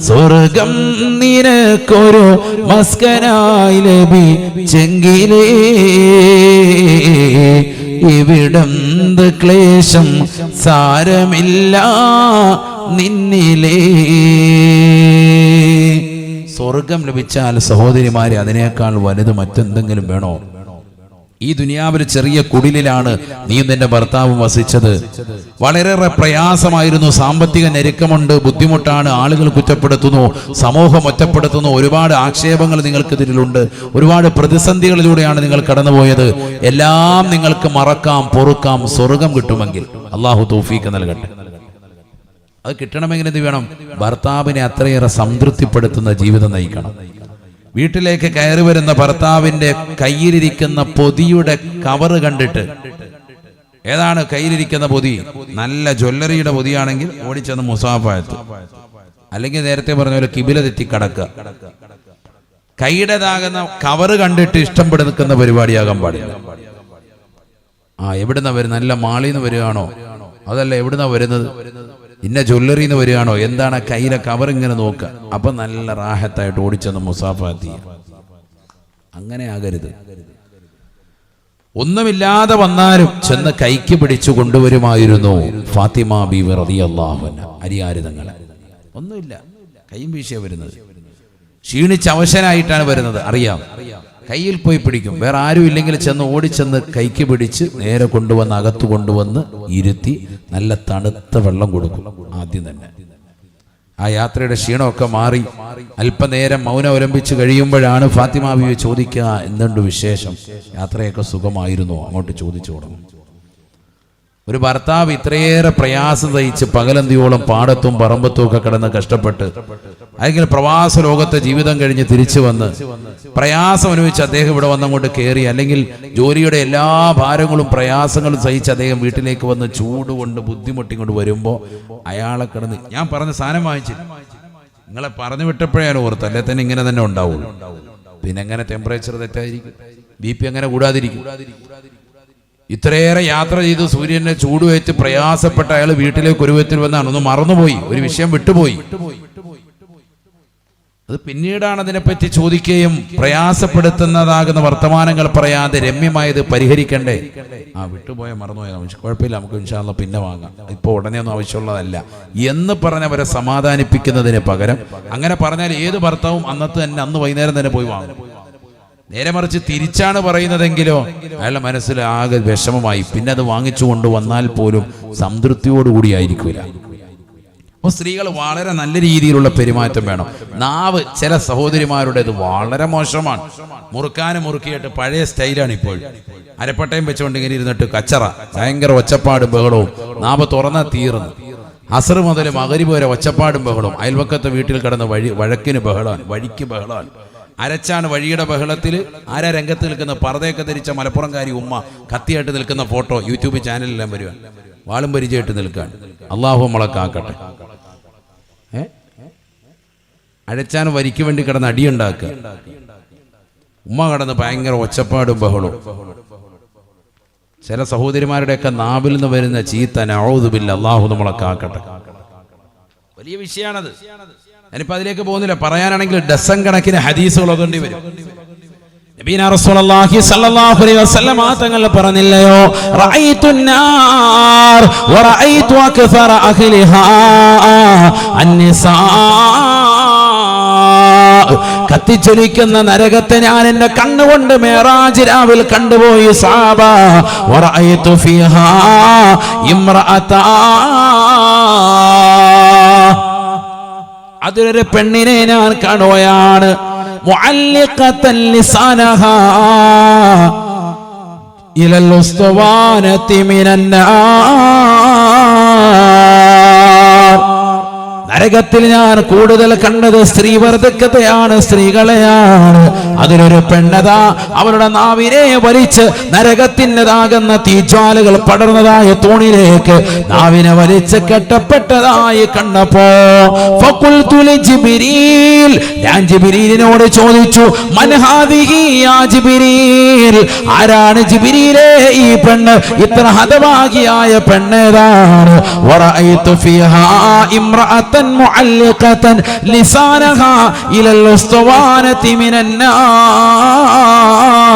സ്വർഗം നിനക്കൊരു മസ്കനായി ലഭിച്ചെങ്കിലേ ഇവിടന്ത് ക്ലേശം? സാരമില്ല നിന്നിലേ. സ്വർഗം ലഭിച്ചാൽ സഹോദരിമാരെ അതിനേക്കാൾ വലുത് മറ്റെന്തെങ്കിലും വേണോ? ഈ ദുനിയാവിൽ ചെറിയ കുടിലിലാണ് നീയും നിന്റെ ഭർത്താവും വസിച്ചത്. വളരെയേറെ പ്രയാസമായിരുന്നു. സാമ്പത്തിക ഞെരുക്കമുണ്ട് ബുദ്ധിമുട്ടാണ് ആളുകൾ കുറ്റപ്പെടുത്തുന്നു സമൂഹം ഒറ്റപ്പെടുത്തുന്നു. ഒരുപാട് ആക്ഷേപങ്ങൾ നിങ്ങൾക്ക് ഒരുപാട് പ്രതിസന്ധികളിലൂടെയാണ് നിങ്ങൾ കടന്നുപോയത്. എല്ലാം നിങ്ങൾക്ക് മറക്കാം പൊറുക്കാം സ്വർഗം കിട്ടുമെങ്കിൽ. അള്ളാഹു തൗഫീക്ക് നൽകട്ടെ. അത് കിട്ടണമെങ്കിൽ എന്ത് വേണം? ഭർത്താവിനെ അത്രയേറെ സംതൃപ്തിപ്പെടുത്തുന്ന ജീവിതം നയിക്കണം. വീട്ടിലേക്ക് കയറി വരുന്ന ഭർത്താവിന്റെ കയ്യിലിരിക്കുന്ന പൊതിയുടെ കവറ് കണ്ടിട്ട്. ഏതാണ് കയ്യിലിരിക്കുന്ന പൊതി? നല്ല ജ്വല്ലറിയുടെ പൊതിയാണെങ്കിൽ ഓടിച്ചെന്ന് മുസാഫായത്ത്. അല്ലെങ്കിൽ നേരത്തെ പറഞ്ഞ പോലെ കിബില തെറ്റി കടക്കുക കൈയുടേതാകുന്ന കവറ് കണ്ടിട്ട് ഇഷ്ടപ്പെട്ട് നിൽക്കുന്ന പരിപാടിയാകാൻ പാടില്ല. ആ എവിടുന്ന വരുന്നത്? നല്ല മാളിന്ന് വരികയാണോ? അതല്ല എവിടുന്ന വരുന്നത്? ഇന്ന ജ്വല്ലറി എന്ന് വരികയാണോ? എന്താണ് കയ്യിലെ കവർ ഇങ്ങനെ നോക്കുക? അപ്പൊ നല്ല റാഹത്തായിട്ട് ഓടിച്ചെന്ന് മുസാഫാത്തി അങ്ങനെ ആകരുത്. ഒന്നുമില്ലാതെ വന്നാലും ചെന്ന് കൈക്ക് പിടിച്ചു കൊണ്ടുവരുമായിരുന്നു ഫാത്തിമ ബീവി റളിയല്ലാഹു അരിയാരിതങ്ങളെ ഒന്നുമില്ല. കൈയും വീശിയ വരുന്നത്. ക്ഷീണിച്ച് അവശനായിട്ടാണ് വരുന്നത്. അറിയാം. കയ്യിൽ പോയി പിടിക്കും. വേറെ ആരും ഇല്ലെങ്കിൽ ചെന്ന് ഓടിച്ചെന്ന് കൈക്ക് പിടിച്ച് നേരെ കൊണ്ടുവന്ന് അകത്ത് കൊണ്ടുവന്ന് ഇരുത്തി നല്ല തണുത്ത വെള്ളം കൊടുക്കും ആദ്യം തന്നെ. ആ യാത്രയുടെ ക്ഷീണമൊക്കെ മാറി. അല്പനേരം മൗനം അവലംബിച്ച് കഴിയുമ്പോഴാണ് ഫാത്തിമാവിയെ ചോദിക്കുക എന്തുണ്ട് വിശേഷം? യാത്രയൊക്കെ സുഖമായിരുന്നോ? അങ്ങോട്ട് ചോദിച്ചു തുടങ്ങും. ഒരു ഭർത്താവ് ഇത്രയേറെ പ്രയാസം തയ്ച്ച് പകലന്തിയോളം പാടത്തും പറമ്പത്തും ഒക്കെ കിടന്ന് കഷ്ടപ്പെട്ട് അല്ലെങ്കിൽ പ്രവാസ ലോകത്തെ ജീവിതം കഴിഞ്ഞ് തിരിച്ചു വന്ന് പ്രയാസം അനുഭവിച്ച് അദ്ദേഹം ഇവിടെ വന്നങ്ങോട്ട് കയറി അല്ലെങ്കിൽ ജോലിയുടെ എല്ലാ ഭാരങ്ങളും പ്രയാസങ്ങളും സഹിച്ച് അദ്ദേഹം വീട്ടിലേക്ക് വന്ന് ചൂട് കൊണ്ട് ബുദ്ധിമുട്ടി കൊണ്ട് വരുമ്പോൾ അയാളെ കിടന്ന് ഞാൻ പറഞ്ഞ സാധനം വാങ്ങിച്ചു. നിങ്ങളെ പറഞ്ഞു വിട്ടപ്പോഴാണ് ഓർത്ത് അല്ലെ തന്നെ ഇങ്ങനെ തന്നെ ഉണ്ടാവുള്ളൂ പിന്നെ എങ്ങനെ ടെമ്പറേച്ചർ തെറ്റായിരിക്കും? ബി പി എങ്ങനെ കൂടാതിരിക്കും? ഇത്രയേറെ യാത്ര ചെയ്ത് സൂര്യനെ ചൂടുവേറ്റ് പ്രയാസപ്പെട്ട അയാൾ വീട്ടിലേക്ക് ഒരു വിധത്തിൽ വന്നാണ്. ഒന്ന് മറന്നുപോയി. ഒരു വിഷയം വിട്ടുപോയി. അത് പിന്നീടാണ് അതിനെപ്പറ്റി ചോദിക്കുകയും പ്രയാസപ്പെടുത്തുന്നതാകുന്ന വർത്തമാനങ്ങൾ പറയാതെ രമ്യമായത് പരിഹരിക്കണ്ടേ? ആ വിട്ടുപോയ മറന്നുപോയ കുഴപ്പമില്ല. നമുക്ക് ഇൻഷാല്ല പിന്നെ വാങ്ങാം. ഇപ്പോൾ ഉടനെ ഒന്നും ആവശ്യമുള്ളതല്ല. എന്ന് പറഞ്ഞവരെ സമാധാനിപ്പിക്കുന്നതിന് പകരം അങ്ങനെ പറഞ്ഞാൽ ഏത് ഭർത്താവും അന്നത്തെ തന്നെ അന്ന് വൈകുന്നേരം തന്നെ പോയി വാങ്ങും. നേരെ മറിച്ച് തിരിച്ചാണ് പറയുന്നതെങ്കിലോ അയാളുടെ മനസ്സിൽ ആകെ വിഷമമായി. പിന്നെ അത് വാങ്ങിച്ചു കൊണ്ടുവന്നാൽ പോലും സംതൃപ്തിയോടുകൂടിയായിരിക്കില്ല അപ്പോൾ സ്ത്രീകൾ വളരെ നല്ല രീതിയിലുള്ള പെരുമാറ്റം വേണം. നാവ് ചില സഹോദരിമാരുടേത് വളരെ മോശമാണ്. മുറുക്കാനും മുറുക്കിയിട്ട് പഴയ സ്റ്റൈലാണ് ഇപ്പോൾ. അരപ്പട്ടയും വെച്ചുകൊണ്ട് ഇങ്ങനെ ഇരുന്നിട്ട് കച്ചറ ഭയങ്കര ഒച്ചപ്പാടും ബഹളവും. നാവ് തുറന്ന തീർന്നു. അസർ മുതൽ മകരി വരെ ഒച്ചപ്പാടും ബഹളവും. അയൽവക്കത്തെ വീട്ടിൽ കിടന്ന് വഴി വഴക്കിന് ബഹളമാണ് വഴിക്ക് ബഹളമാണ് അരച്ചാണ് വഴിയുടെ ബഹളത്തിൽ ആരാ രംഗത്ത് നിൽക്കുന്ന പർദ്ദയൊക്കെ ധരിച്ച മലപ്പുറംകാരി ഉമ്മ കത്തിയായിട്ട് നിൽക്കുന്ന ഫോട്ടോ യൂട്യൂബ് ചാനലിലെല്ലാം വരുവാൻ വാളും പരിചയമായിട്ട് നിൽക്കാൻ അള്ളാഹു നമ്മളെ കാക്കട്ടെ. ഏ? അഴച്ചാൻ വരിക്ക് വേണ്ടി കിടന്ന് അടിയുണ്ടാക്കുക. ഉമ്മ കടന്ന് ഭയങ്കര ഒച്ചപ്പാടും ബഹളവും. ചില സഹോദരിമാരുടെയൊക്കെ നാവിൽ നിന്ന് വരുന്ന ചീത്ത നൗദുബില്ല അള്ളാഹു നമ്മളെ കാക്കട്ടെ. വലിയ വിഷയമാണത് ഞാനിപ്പോ അതിലേക്ക് പോകുന്നില്ല. പറയാനാണെങ്കിൽ ഡസൻ കണക്കിന് ഹദീസുകൾ അതുകൊണ്ട് വരും. തങ്ങൾ പറഞ്ഞില്ലയോ? കത്തിച്ചൊലിക്കുന്ന നരകത്തെ ഞാൻ എന്റെ കണ്ണുകൊണ്ട് മേറാജ് രാവിൽ കണ്ടുപോയി സാബ. ഇംറഅതാ. അതിലൊരു പെണ്ണിനെ ഞാൻ കാണുകയാണ്. ഇലൽ ഉസ്തവാനത്തി മിനന്നാ. നരകത്തിൽ ഞാൻ കൂടുതൽ കണ്ടത് സ്ത്രീ വർദ്ധക്കതയാണ് സ്ത്രീകളെയാണ്. അതിലൊരു പെണ്ണതാ അവരുടെ നാവിനെ വലിച്ച് നരകത്തിന്റെതാകുന്ന തീജ്വാലകൾ പടർന്നതായ തൂണിലേക്ക് നാവിനെ വലിച്ച് കെട്ടപ്പെട്ടതായി കണ്ടപ്പോ ഫഖുൽതു ലിജിബ്രീൽ ഞാൻ ജിബിരീലിനോട് ചോദിച്ചു ആരാണ് ജിബിരിയിലെ ഈ പെണ്ണ് ഇത്ര ഹതഭാഗിയായ പെണ്ണേതാണ് വറഅയ്തു ഫിഹാ لسانها إلى ലിസാനഹാ ഇലൽ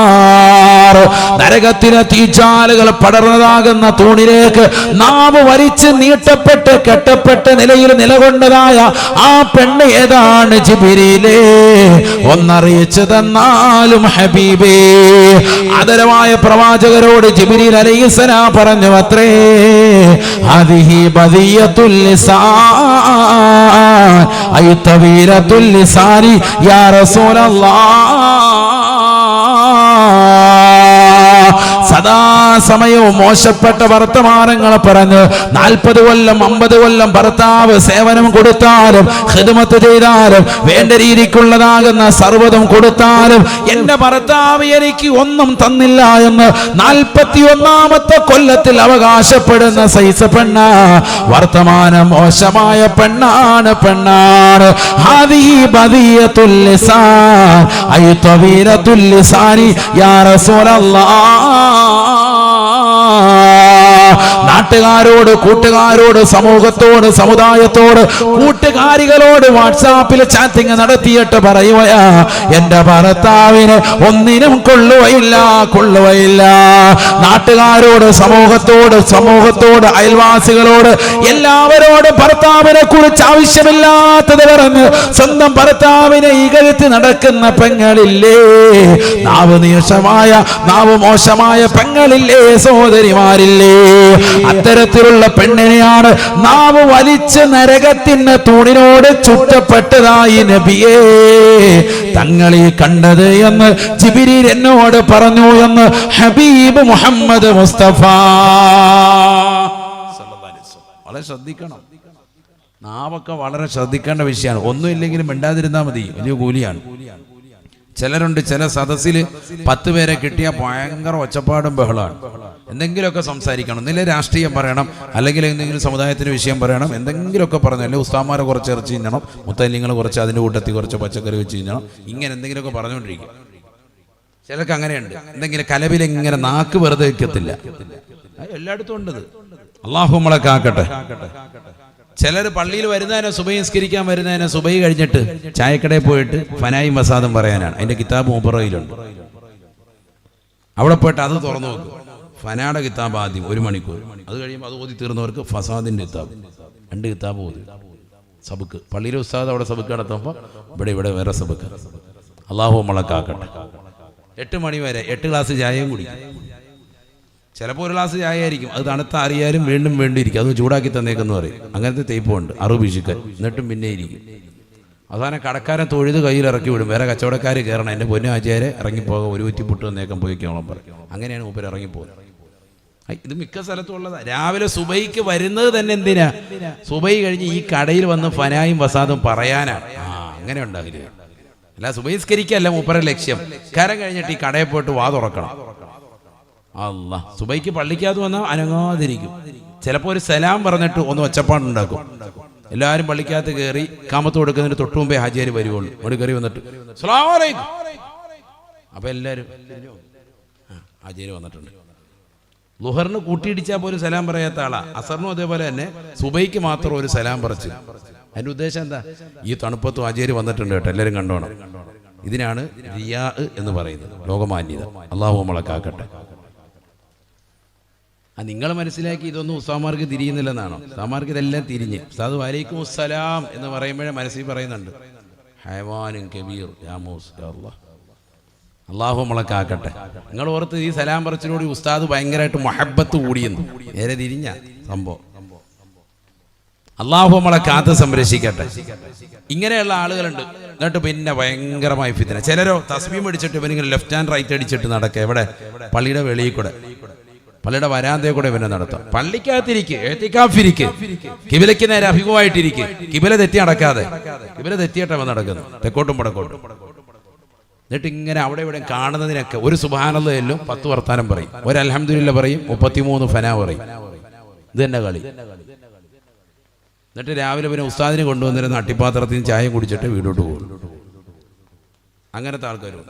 النار നരകത്തിലെ തീച്ചാലുകൾ പടർന്നതാകുന്ന തൂണിലേക്ക് നാവ് വലിച്ച് നീട്ടപ്പെട്ട് കെട്ടപ്പെട്ട നിലയിൽ നിലകൊണ്ടതായ ആ പെണ്ണ് ഏതാണ് ജിബിരിയിലേ ഒന്നറിയിച്ചു തന്നാലും ഹബീബേ ആദരവായ പ്രവാചകരോട് ജിബിരി അലൈഹിസ്സലാം പറഞ്ഞു അത്രേ അതിഹി ഐ തവീരത്തുൽ ലിസാനി യാ റസൂലല്ലാഹ് സദാസമയവും മോശപ്പെട്ട വർത്തമാനങ്ങൾ പറഞ്ഞ് നാൽപ്പത് കൊല്ലം അമ്പത് കൊല്ലം ഭർത്താവ് സേവനം കൊടുത്താലും ഹിദ്മത്ത് ചെയ്താലും വേണ്ട രീതിക്കുള്ളതാകുന്ന സർവതും കൊടുത്താലും എന്റെ ഭർത്താവ് എനിക്ക് ഒന്നും തന്നില്ല എന്ന് നാൽപ്പത്തി ഒന്നാമത്തെ കൊല്ലത്തിൽ അവകാശപ്പെടുന്ന സൈസ് പെണ്ണ വർത്തമാനം മോശമായ പെണ്ണാണ് പെണ്ണാണ്. ഹാദിഹി ബദിയത്തുൽ ലിസാൻ ഐ തവീരത്തുൽ ലിസാനി യാ റസൂലല്ലാഹ് നാട്ടുകാരോട് കൂട്ടുകാരോട് സമൂഹത്തോട് സമുദായത്തോട് കൂട്ടുകാരികളോട് വാട്സാപ്പിൽ ചാറ്റിംഗ് നടത്തിയിട്ട് പറയുകയാ എന്റെ ഭർത്താവിന് ഒന്നിനും കൊള്ളുകയില്ല കൊള്ളുകയില്ല. നാട്ടുകാരോട് സമൂഹത്തോട് സമൂഹത്തോട് അയൽവാസികളോട് എല്ലാവരോടും ഭർത്താവിനെ കുറിച്ച് ആവശ്യമില്ലാത്തത് പറഞ്ഞ് സ്വന്തം ഭർത്താവിനെ ഇകഴ്ത്തി നടക്കുന്ന പെങ്ങളില്ലേ? നാവ് നീശമായ നാവ് മോശമായ പെങ്ങളില്ലേ സഹോദരിമാരില്ലേ? അത്തരത്തിലുള്ള പെണ്ണിനെയാണ് നാവ് വലിച്ച് നരകത്തിന് തൂണിനോട് ചുറ്റപ്പെട്ടതായി നബിയേ. തങ്ങളെ കണ്ടത് എന്ന് ജിബിരി എന്നോട് പറഞ്ഞു എന്ന് ഹബീബ് മുഹമ്മദ് മുസ്തഫ. വളരെ ശ്രദ്ധിക്കണം. നാവൊക്കെ വളരെ ശ്രദ്ധിക്കേണ്ട വിഷയമാണ്. ഒന്നും ഇല്ലെങ്കിലും മിണ്ടാതിരുന്നാൽ മതി. വലിയ കൂലിയാണ് കൂലിയാണ്. ചിലരുണ്ട് ചില സദസ്സിൽ പത്ത് പേരെ കിട്ടിയ ഭയങ്കര ഒച്ചപ്പാടും ബഹളമാണ് എന്തെങ്കിലുമൊക്കെ സംസാരിക്കണം. ഒന്നിലെ രാഷ്ട്രീയം പറയണം. അല്ലെങ്കിൽ എന്തെങ്കിലും സമുദായത്തിന് വിഷയം പറയണം. എന്തെങ്കിലുമൊക്കെ പറഞ്ഞു അല്ലെങ്കിൽ ഉസ്താമാരെ കുറച്ച് ഇറച്ചി തിന്നണം. മുത്തല്ലിങ്ങൾ കുറച്ച് അതിന്റെ കൂട്ടത്തിൽ കുറച്ച് പച്ചക്കറി വെച്ച് തിന്നണം. ഇങ്ങനെ എന്തെങ്കിലുമൊക്കെ പറഞ്ഞുകൊണ്ടിരിക്കും. ചിലർക്ക് അങ്ങനെയുണ്ട്. എന്തെങ്കിലും കലവിൽ ഇങ്ങനെ നാക്ക് വെറുതെ വെക്കത്തില്ല. എല്ലായിടത്തും ഉണ്ട് അള്ളാഹു നമ്മളെ കാക്കട്ടെ. ചിലർ പള്ളിയിൽ വരുന്നതിനെ സുബൈ നിസ്കരിക്കാൻ വരുന്നതിനെ സുബൈ കഴിഞ്ഞിട്ട് ചായക്കടയിൽ പോയിട്ട് ഫനായി മസാദും പറയാനാണ്. അതിന്റെ കിതാബ് മുബറയിലുണ്ട്. അവിടെ പോയിട്ട് അത് തുറന്നു നോക്കും. ഫനാടെ കിതാബ് ആദ്യം ഒരു മണിക്കൂർ. അത് കഴിയുമ്പോൾ അത് ഓതി തീർന്നവർക്ക് ഫസാദിന്റെ കിതാബ്. രണ്ട് കിതാബ് ഓതി. സബുക്ക്. പള്ളിയിലെ ഉസ്താദ് അവിടെ സബുക്ക് നടത്തുമ്പോൾ ഇവിടെ ഇവിടെ വേറെ സബുക്ക്. അള്ളാഹു മുളക്കാക്കട്ടെ കാക്കട്ടെ. എട്ട് മണി വരെ എട്ട് ഗ്ലാസ് ചായയും കുടിക്കും. ചിലപ്പോൾ ഒരു ഗ്ലാസ് ചായ ആയിരിക്കും അത് തണുത്ത അറിയാലും വീണ്ടും വേണ്ടിയിരിക്കും. അത് ചൂടാക്കി തന്നേക്കെന്ന് പറയും. അങ്ങനത്തെ തേപ്പുണ്ട്. അറു പിശുക്കൻ. എന്നിട്ടും പിന്നെ ഇരിക്കും. അവസാനം കടക്കാരൻ തൊഴുത് കയ്യിൽ ഇറക്കി വിടും. വേറെ കച്ചവടക്കാർ കയറണം. എന്റെ പൊന്നു ആചാരെ ഇറങ്ങിപ്പോകാം ഒരു കുറ്റി പുട്ട് വന്നേക്കം പോയിക്കോളം പറയും. അങ്ങനെയാണ് മൂപ്പർ ഇറങ്ങിപ്പോകുന്നത് ഇത് മിക്ക സ്ഥലത്തും ഉള്ളതാ. രാവിലെ സുബൈക്ക് വരുന്നത് തന്നെ എന്തിനാ? സുബൈ കഴിഞ്ഞ് ഈ കടയിൽ വന്ന് ഫനായും വസാദും പറയാനാണ് ആ അങ്ങനെ ഉണ്ടാകില്ല അല്ല സുബൈസ്കരിക്കല്ല മൂപ്പര ലക്ഷ്യം. കരം കഴിഞ്ഞിട്ട് ഈ കടയിൽ പോയിട്ട് വാ തുറക്കണം അല്ല സുബൈക്ക് പള്ളിക്കകത്ത് വന്നാൽ അനങ്ങാതിരിക്കും. ചിലപ്പോൾ ഒരു സലാം പറഞ്ഞിട്ട് ഒന്ന് ഒച്ചപ്പാടുണ്ടാക്കും. എല്ലാവരും പള്ളിക്കകത്ത് കയറി കാമത്ത് കൊടുക്കുന്നതിന് തൊട്ട് മുമ്പേ ഹാജിയാർ വരുവുള്ളൂ. അവിടെ കയറി വന്നിട്ട്. അപ്പൊ എല്ലാവരും ഹാജിയാർ വന്നിട്ടുണ്ട്. ലുഹറിന് കൂട്ടിയിടിച്ചാൽ പോലും സലാം പറയാത്ത ആളാ. അസറിനും അതേപോലെ തന്നെ സുബൈക്ക് മാത്രം ഒരു സലാം പറച്ച്. അതിന്റെ ഉദ്ദേശം എന്താ? ഈ തണുപ്പത്തും ആചാര്യ വന്നിട്ടുണ്ട് കേട്ടോ എല്ലാരും കണ്ടോണം. ഇതിനാണ് റിയാ എന്ന് പറയുന്നത് ലോകമാന്യത. അള്ളാഹു നമ്മളെ കാക്കട്ടെ. ആ നിങ്ങൾ മനസ്സിലാക്കി ഇതൊന്നും ഉസ്താമാർക്ക് തിരിയുന്നില്ലെന്നാണോ? ഉസ്താമാർക്ക് ഇതെല്ലാം തിരിഞ്ഞ്. ഉസ്താദ് വലൈക്കും അസ്സലാം എന്ന് പറയുമ്പോഴേ മനസ്സിൽ പറയുന്നുണ്ട്. ഹൈവാനും കബീർ യാമൂസ് അള്ളാഹു നമ്മളെ കാക്കട്ടെ. നിങ്ങൾ ഓർത്ത് ഈ സലാം പറച്ചിലൂടെ ഉസ്താദ് ഭയങ്കരമായിട്ട് മൊഹബത്ത് കൂടിയെന്ന്. നേരെ തിരിഞ്ഞ സംഭവം. അള്ളാഹു നമ്മളെ കാത്ത് സംരക്ഷിക്കട്ടെ. ഇങ്ങനെയുള്ള ആളുകളുണ്ട്. എന്നിട്ട് പിന്നെ ഭയങ്കരമായി ഫിത്തിന ചിലരോ തസ്ബീം അടിച്ചിട്ട് ഇവനിങ്ങനെ ലെഫ്റ്റ് ആൻഡ് റൈറ്റ് അടിച്ചിട്ട് നടക്കുക. എവിടെ? പള്ളിയുടെ വെളിയിൽ കൂടെ. പള്ളിയുടെ വരാന്തയെ കൂടെ ഇവനെ നടത്തും. പള്ളിക്കകത്തിരിക്ക് എഴുത്തിക്കാഫിരിക്ക് കിബിലയ്ക്ക് നേരെ അഭിമുഖമായിട്ടിരിക്ക്. കിബില തെറ്റി നടക്കാതെ. കിബില തെറ്റിയിട്ടവൻ നടക്കുന്നു തെക്കോട്ടും പടക്കോട്ടും എന്നിട്ട് ഇങ്ങനെ അവിടെ ഇവിടെ കാണുന്നതിനൊക്കെ ഒരു സുബാനല്ല ചെല്ലും പത്ത് വർത്താനം പറയും. ഒരു അലഹമില്ല പറയും മുപ്പത്തിമൂന്ന് ഫന പറയും. ഇത് തന്നെ കളി. എന്നിട്ട് രാവിലെ പിന്നെ ഉസ്താദിനെ കൊണ്ടുവന്നിരുന്ന അട്ടിപ്പാത്രത്തിൽ ചായ കുടിച്ചിട്ട് വീടോട്ട് പോകും. അങ്ങനത്തെ ആൾക്കാരും